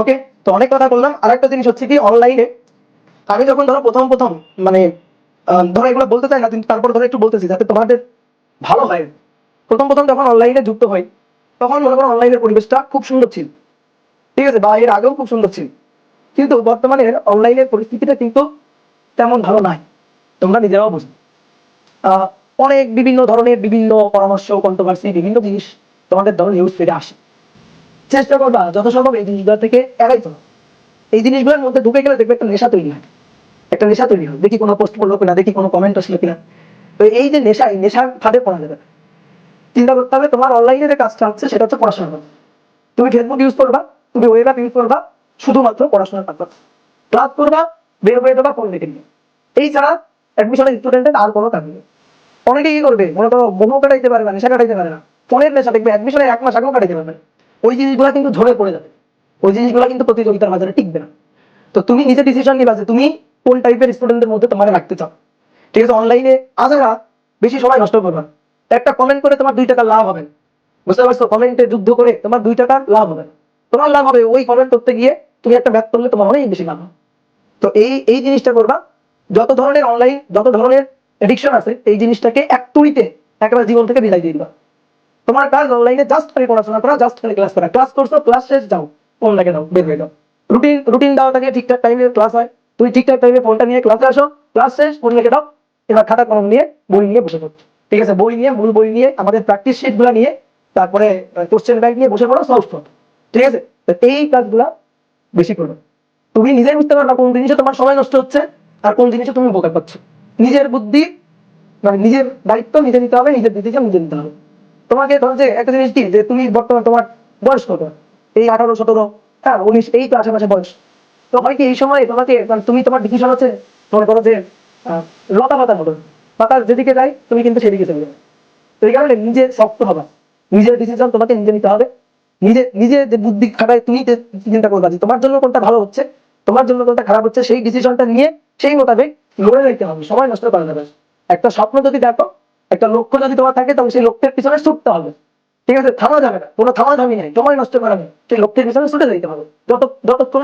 ওকে তো অনেক কথা বললাম। আরেকটা জিনিস হচ্ছে কি অনলাইনে আমি যখন ধরো প্রথম প্রথম মানে ধরো এগুলো বলতে চাই না, কিন্তু তারপর ধরো একটু বলতেছি যাতে তোমাদের ভালো হয়। প্রথম প্রথম যখন অনলাইনে যুক্ত হই, তখন মনে করো অনলাইনের পরিবেশটা খুব সুন্দর ছিল। ঠিক আছে, বা এর আগেও খুব সুন্দর ছিল। কিন্তু বর্তমানে অনলাইনের পরিস্থিতিটা কিন্তু তেমন ভালো নাই। তোমরা নিজেরাও বুঝো। অনেক বিভিন্ন ধরনের বিভিন্ন পরামর্শ কন্ট্রোভার্সি বিভিন্ন জিনিস তোমাদের ধরো নিউজ ফিডে আসে। চেষ্টা করবা, যত সম্ভব এই জিনিসগুলো থেকে এড়াই চলো। এই জিনিসগুলোর মধ্যে ঢুকে গেলে দেখবে একটা নেশা তৈরি হয়। একটা নেশা তৈরি হয়। দেখি কোনো পোস্ট করল কিনা, দেখি কোনো কমেন্ট আসলো কিনা। তো এই যে নেশা, এই নেশার ফাঁদে পড়া যাবে। চিন্তা করতে হবে, তোমার অনলাইনে যে কাজটা হচ্ছে, সেটা হচ্ছে পড়াশোনা করা। তুমি ফেসবুক ইউজ করবা, তুমি ওয়েব অ্যাপ ইউজ করবা, শুধুমাত্র পড়াশোনার পারপাস ক্লাস করবা, বের হয়ে দেবা ফোন দেখে নিয়ে। এই ছাড়া অ্যাডমিশনের স্টুডেন্টের আর কোনো কাজ নেই। অনেকে কি করবে? মনে করো বহু কাটাইতে পারে না, নেশা কাটাইতে পারে না। ফোনের নেশা দেখবে অ্যাডমিশনের এক মাস আগেও কাটাইতে পারবে না। ওই জিনিসগুলো কিন্তু ঝরে পড়ে যাবে। ওই জিনিসগুলো কিন্তু প্রতিযোগিতার বাজারে টিকবে না। তো তুমি নিজে ডিসিশন নিবা যে তুমি কোন টাইপের স্টুডেন্টদের মধ্যে তোমার রাখতে চাও। ঠিক আছে অনলাইনে আজারা বেশি সময় নষ্ট করবা। একটা কমেন্ট করে তোমার দুই টাকা লাভ হবে বুঝতে পারছ? কমেন্টে যুদ্ধ করে তোমার দুই টাকা লাভ হবে। তোমার লাভ হবে ওই কমেন্ট করতে গিয়ে তুমি একটা ব্যাক করলে তোমার অনেক বেশি লাভ তো এই এই জিনিসটা করবা। যত ধরনের অনলাইন যত ধরনের এডিকশন আছে, এই জিনিসটাকে এক তুড়িতে একেবারে জীবন থেকে বিদায় দিয়ে দিবা। তোমার কাজ অনলাইনে জাস্ট করে পড়াশোনা করা জাস্ট করে ক্লাস করা। ক্লাস করছ ক্লাস শেষ, যাও। ফোন লাগে দাও, বের হয়ে যাও। রুটিন রুটিন দাও থাকে, ঠিকঠাক টাইমে ক্লাস হয়। তুমি ঠিকঠাক টাইমে ফোনটা নিয়ে ক্লাসে আসো ক্লাস শেষ ফোন রেখে দাও। এবার খাতা কলম নিয়ে বই নিয়ে বসে পড়ো। ঠিক আছে, বই নিয়ে, মূল বই নিয়ে, আমাদের প্র্যাকটিস শিটগুলা নিয়ে, তারপরে কোশ্চেন ব্যাংক নিয়ে বসে পড়ো সলভ করো। ঠিক আছে? তো এই কাজগুলা বেশি করো তুমি নিজেই বুঝতে পারবা কোন জিনিসে তোমার সময় নষ্ট হচ্ছে আর কোন জিনিসে তুমি উপকার পাচ্ছ। নিজের বুদ্ধি মানে নিজের দায়িত্ব নিজে নিতে হবে, নিজের ডিসিশন নিজে নিতে হবে। তোমাকে ধরো যে একটা জিনিস কি যে তুমি বর্তমানে তোমার বয়স কত? এই আঠারো, সতেরো হ্যাঁ উনিশ, এই তো আশেপাশে বয়স। তো হয় কি, এই সময় তোমাকে মানে তুমি তোমার ডিসিশন হচ্ছে, মনে করো যে লতা পাতার মতো পাতার যেদিকে যায়, তুমি কিন্তু সেদিকে চলে যাবে। তো এই কারণে নিজে শক্ত হবা। নিজের ডিসিশন তোমাকে নিজে নিতে হবে। নিজে নিজে যে বুদ্ধি খাটায় তুমি চিন্তা করবা যে তোমার জন্য কোনটা ভালো হচ্ছে, তোমার জন্য কোনটা খারাপ হচ্ছে, সেই ডিসিশনটা নিয়ে সেই মোতাবেক লড়ে নিতে হবে। সময় নষ্ট করা যাবে একটা স্বপ্ন যদি দেখো একটা লক্ষ্য যদি তোমার থাকে তবে সেই লক্ষ্যের পিছনে ছুটতে হবে। ঠিক আছে? থামা যাবে না। কোনো থামা থামি নেই। তোমায় নষ্ট করা নেই। সেই লক্ষ্যের পিছনে ছুটে যেতে হবে। যত যতক্ষণ